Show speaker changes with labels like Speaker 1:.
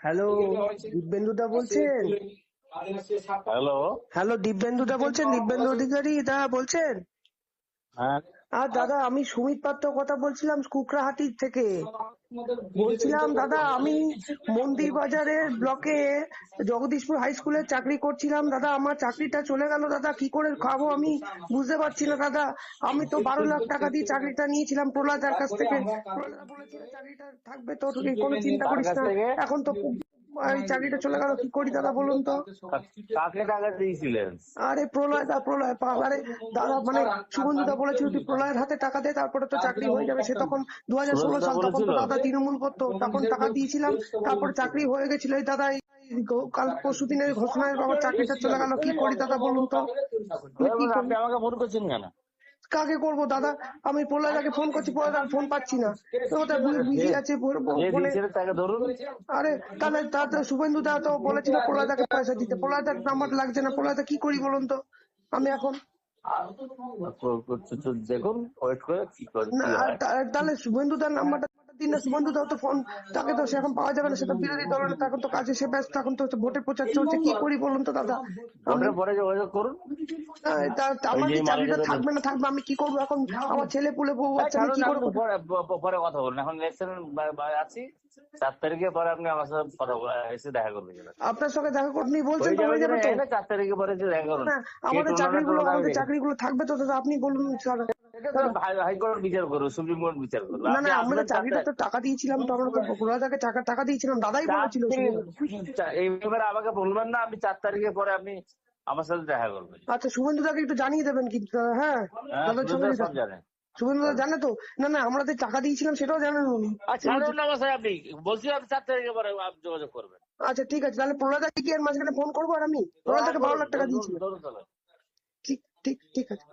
Speaker 1: Hello দিব্যেন্দুদা বলছেন?
Speaker 2: Hello.
Speaker 1: Hello দিব্যেন্দুদা বলছেন? দিব্যেন্দু অধিকারী দা বলছেন?
Speaker 2: হ্যাঁ।
Speaker 1: আর দাদা আমি সুমিত পাত্র কথা বলছিলাম কুকরাহাটির থেকে। বলছিলাম দাদা আমি মন্দির বাজারের ব্লকে জগদীশপুর হাই স্কুলে চাকরি করছিলাম। দাদা আমার চাকরিটা চলে গেল দাদা কি করে খাব আমি বুঝতে পারছি না দাদা। আমি তো বারো লাখ টাকা দিয়ে চাকরিটা নিয়েছিলাম প্রহ্লাদার কাছ থেকে। প্রহ্লাদা বলেছিল চাকরিটা থাকবে তো কোনো চিন্তা করিস না। এখন তো এই চাকরিটা চলে গেল, কি করি দাদা বলুন তো?
Speaker 2: কাকে টাকা দিয়েছিলেন
Speaker 1: আরে প্রলয় দা, প্রলয় আরে দাদা মানে শুভেন্দুদা বলেছিল তুই প্রলয়ের হাতে টাকা দে, তারপরে তো চাকরি হয়ে যাবে। সে তখন দু হাজার ষোলো সাল তখন তো দাদা তৃণমূল করতো, তখন টাকা দিয়েছিলাম, তারপরে চাকরি হয়ে গেছিল। এই দাদা কাল পরশু দিনের ঘোষণায় বাবার চাকরিটা চলে গেল, কি করি দাদা বলুন তো?
Speaker 2: আপনি আমাকে ফোন করছেন কেন?
Speaker 1: কাকে করব দাদা? আমি প্রলয়দাকে ফোন করছি প্রলয় ফোন পাচ্ছি না। ওটা বিজি আছে ফোনে আরে তাহলে তাতে শুভেন্দু দা তো বলেছিল প্রলয়দাকে পয়সা দিতে। প্রলয়দার নাম্বার লাগছে না। প্রলয়দা কি করি বলুন তো? আমি এখন
Speaker 2: দেখুন ওয়েট করে কি করে
Speaker 1: তাহলে শুভেন্দু দার নাম্বারটা দিন না শুভেন্দু দাও তো ফোন তাকে তো সে এখন পাওয়া যাবে না সেটা বিরোধী দল এখন তো কাজে সে ব্যস্ত এখন তো ভোটের প্রচার চলছে কি করি বলুন তো দাদা? আমি
Speaker 2: ভোটের পরে যোগাযোগ করুন।
Speaker 1: তা- তা আমার চাকরিটা থাকবে না থাকবে আমি কি করব এখন? আমার ছেলে পুলে বউ বাচ্চা আমি কি করব?
Speaker 2: পরে পরে কথা বলুন। এখন ইলেকশন আছি। চার তারিখে পরে আপনি আমার সাথে কথা বলে এসে দেখা করবেন।
Speaker 1: আপনার সঙ্গে দেখা করতে বলছেন তো
Speaker 2: যাবে
Speaker 1: হয়ে যাবে তো
Speaker 2: চার তারিখে পরে এসে দেখা করুন।
Speaker 1: আমাদের চাকরিগুলো আমাদের চাকরিগুলো থাকবে তো দাদা আপনি বলুন স্যার।
Speaker 2: হাইকোর্ট বিচার করব সুপ্রিম কোর্ট বিচার করব
Speaker 1: না না আমরা চাকরিটা তো টাকা দিয়েছিলাম তো আমরা তো প্রলয়দাকে টাকা টাকা দিয়েছিলাম দাদাই বলেছিল
Speaker 2: এই ব্যাপারে আমাকে বলবেন না আপনি চার তারিখে পরে আপনি আমার সাথে দেখা করবেন
Speaker 1: আচ্ছা শুভেন্দু দাকে একটু জানিয়ে দেবেন কিন্তু হ্যাঁ
Speaker 2: হ্যাঁ,
Speaker 1: দাদা
Speaker 2: সব জানে।
Speaker 1: শুভেন্দু দা জানে তো? না না আমরা যে টাকা দিয়েছিলাম সেটাও জানেন উনি।
Speaker 2: আচ্ছা আপনি বলছি আপনি চার পরে যোগাযোগ করবেন।
Speaker 1: আচ্ছা ঠিক আছে তাহলে প্রলয়দা কি এর মাঝখানে ফোন করব আর আমি? বারো লাখ টাকা দিয়েছি
Speaker 2: ধরুন তাহলে
Speaker 1: ঠিক ঠিক ঠিক আছে।